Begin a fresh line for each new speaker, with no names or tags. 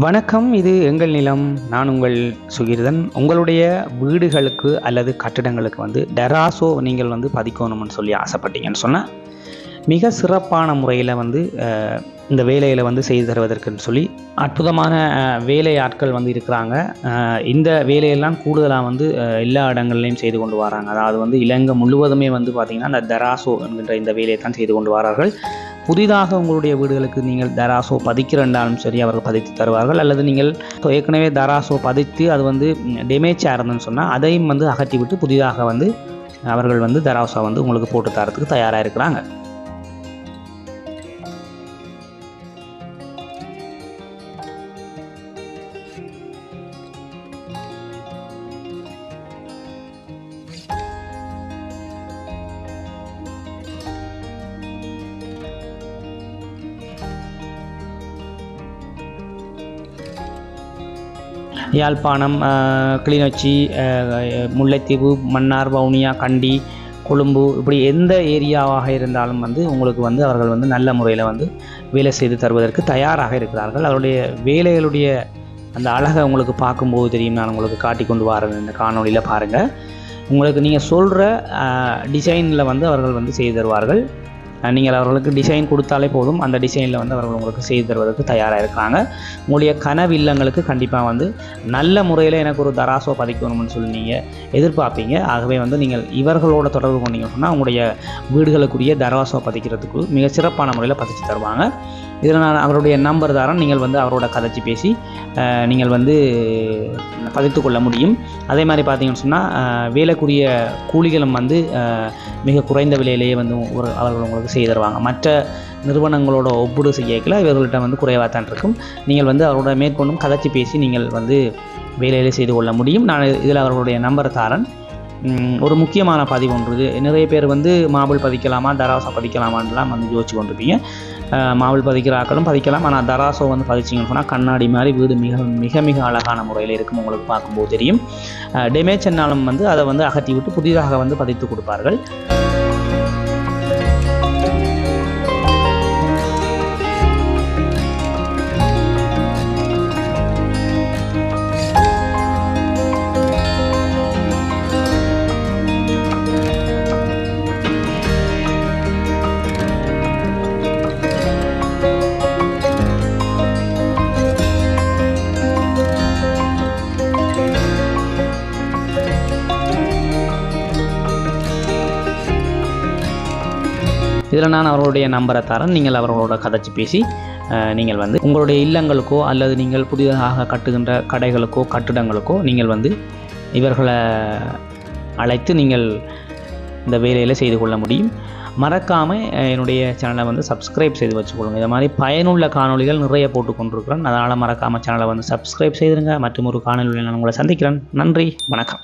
வணக்கம் இது எங்கள் நிலம். நான் உங்கள் சுகிர்தன். உங்களுடைய வீடுகளுக்கு அல்லது கட்டிடங்களுக்கு வந்து டெராசோ நீங்கள் வந்து பதிக்கணும்னு சொல்லி ஆசைப்பட்டீங்கன்னு சொன்னால் மிக சிறப்பான முறையில் வந்து இந்த வேலையில் வந்து செய்து தருவதற்குன்னு சொல்லி அற்புதமான வேலை ஆட்கள் வந்து இருக்கிறாங்க. இந்த வேலையெல்லாம் கூடுதலாக வந்து எல்லா இடங்கள்லையும் செய்து கொண்டு வராங்க. அதாவது வந்து இலங்கை முழுவதுமே வந்து பார்த்திங்கன்னா அந்த தராசோ என்கின்ற இந்த வேலையை தான் செய்து கொண்டு வரார்கள். புதிதாக உங்களுடைய வீடுகளுக்கு நீங்கள் தராசோ பதிக்கிறண்டாலும் சரி அவர்கள் பதித்து தருவார்கள். அல்லது நீங்கள் ஏற்கனவே தராசோ பதித்து அது வந்து டேமேஜ் இருந்துன்னு சொன்னால் அதையும் வந்து அகற்றி விட்டு புதிதாக வந்து அவர்கள் வந்து தராசோ வந்து உங்களுக்கு போட்டு தரத்துக்கு தயாராக இருக்கிறாங்க. யாழ்ப்பாணம் கிளிநொச்சி முல்லைத்தீவு மன்னார் வவுனியா கண்டி கொழும்பு இப்படி எந்த ஏரியாவாக இருந்தாலும் வந்து உங்களுக்கு வந்து அவர்கள் வந்து நல்ல முறையில் வந்து வேலை செய்து தருவதற்கு தயாராக இருக்கிறார்கள். அவருடைய வேலைகளுடைய அந்த அழகை உங்களுக்கு பார்க்கும்போது தெரியும். நான் உங்களுக்கு காட்டி கொண்டு வரேன் இந்த காணொளியில் பாருங்கள் உங்களுக்கு நீங்கள் சொல்கிற டிசைனில் வந்து அவர்கள் வந்து செய்து தருவார்கள். நீங்கள் அவர்களுக்கு டிசைன் கொடுத்தாலே போதும். அந்த டிசைனில் வந்து அவர்கள் உங்களுக்கு செய்து தருவதற்கு தயாராக இருக்கிறாங்க உங்களுடைய கனவு இல்லங்களுக்கு கண்டிப்பாக வந்து நல்ல முறையில் எனக்கு ஒரு தராசோ பதிக்கணும்னு சொல்லி நீங்கள் எதிர்பார்ப்பீங்க. ஆகவே வந்து நீங்கள் இவர்களோட தொடர்பு கொண்டீங்கன்னு சொன்னால் உங்களுடைய வீடுகளுக்குரிய தராசோ பதிக்கிறதுக்கு மிக சிறப்பான முறையில் பதிச்சு தருவாங்க. இதில் நான் அவருடைய நம்பர் தரேன் நீங்கள் வந்து அவரோட கதைச்சி பேசி நீங்கள் வந்து பதித்து கொள்ள முடியும். அதே மாதிரி பார்த்தீங்கன்னு சொன்னால் வேலைக்குரிய கூலிகளும் வந்து மிக குறைந்த விலையிலேயே வந்து ஒரு அவர்கள் உங்களுக்கு செய்து தருவாங்க மற்ற நிறுவனங்களோட ஒப்புடு செய்யக்கல இவர்கள்ட்ட வந்து குறைவாக தான் இருக்கும். நீங்கள் வந்து அவரோட மேற்கொண்டும் கதைச்சி பேசி நீங்கள் வந்து வேலையில் செய்து கொள்ள முடியும். நான் இதில் அவர்களுடைய நம்பர் தாரன். ஒரு முக்கியமான பதிவு ஒன்று இது. நிறைய பேர் வந்து மாபிள் பதிக்கலாமா தராசா பதிக்கலாமான்லாம் வந்து யோசிச்சு கொண்டிருப்பீங்க. மாவில் பதிக்கிற ஆக்களும் பதிக்கலாம். ஆனால் தராசோ வந்து பதிச்சிங்கன்னு சொன்னால் கண்ணாடி மாதிரி வீடு மிக மிக மிக அழகான முறையில் இருக்கும் உங்களுக்கு பார்க்கும்போது தெரியும். டேமேஜ் என்னாலும் வந்து அதை வந்து அகற்றி விட்டு புதிதாக வந்து பதித்து கொடுப்பார்கள். இதில் நான் அவர்களுடைய நம்பரை தரேன். நீங்கள் அவர்களோட கதைச்சி பேசி நீங்கள் வந்து உங்களுடைய இல்லங்களுக்கோ அல்லது நீங்கள் புதிதாக கட்டுகின்ற கடைகளுக்கோ கட்டிடங்களுக்கோ நீங்கள் வந்து இவர்களை அழைத்து நீங்கள் இந்த வேலையில் செய்து கொள்ள முடியும். மறக்காமல் என்னுடைய சேனலை வந்து சப்ஸ்கிரைப் செய்து வச்சுக்கொள்ளுங்க. இது மாதிரி பயனுள்ள காணொளிகள் நிறைய போட்டு கொண்டிருக்கிறேன். அதனால் மறக்காமல் சேனலை வந்து சப்ஸ்கிரைப் செய்திருங்க. மற்றும் ஒரு காணொலியில் நான் உங்களை சந்திக்கிறேன். நன்றி. வணக்கம்.